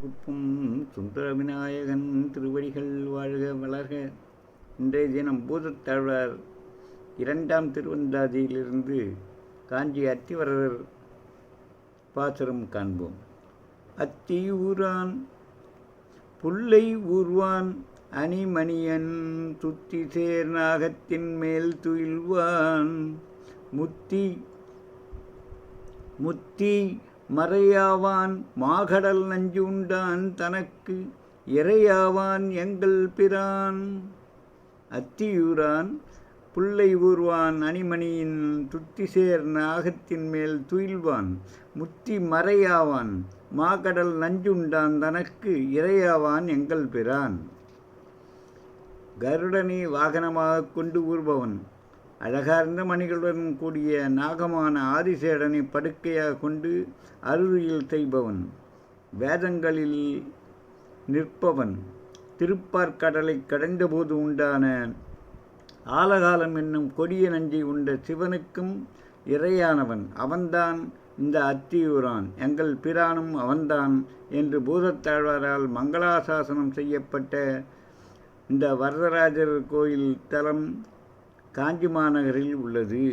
குப்பும் சுந்தர விநாயகன் திருவடிகள் வாழ்க வளர்க. இன்றைய தினம் பூதத்தாழ்வார் இரண்டாம் திருவந்தாதியிலிருந்து காஞ்சி அத்திவரதர் பாசுரம் காண்போம். அத்தியூரான் புல்லை ஊர்வான் அணிமணியன் துத்தி சேர் நாகத்தின் மேல் துயில்வான். முத்தி முத்தி மறையாவான் மாகடல் நஞ்சு உண்டான் தனக்கு இறையாவான் எங்கள் பிரான். அத்தியூரான் புல்லை ஊர்வான் அணிமணியின் துத்திசேர் நாகத்தின் மேல் துயில்வான். முத்தி மறையாவான் மாகடல் நஞ்சுண்டான் தனக்கு இறையாவான் எங்கள் பிரான். கருடனை வாகனமாக கொண்டு ஊர்பவன். அழகார்ந்த மணிகளுடன் கூடிய நாகமான ஆதிசேடனை படுக்கையாக கொண்டு அருவியில் செய்பவன் வேதங்களில் நிற்பவன் திருப்பார்க்கடலை கடைந்தபோது உண்டான ஆலகாலம் என்னும் கொடிய நஞ்சை உண்ட சிவனுக்கும் இறையானவன் அவன்தான் இந்த அத்தியூரான். எங்கள் பிரானும் அவன்தான் என்று பூதத்தாழ்வாரால் மங்களாசாசனம் செய்யப்பட்ட இந்த வரதராஜர் கோயில் தலம் காஞ்சி மாநகரில் உள்ளது.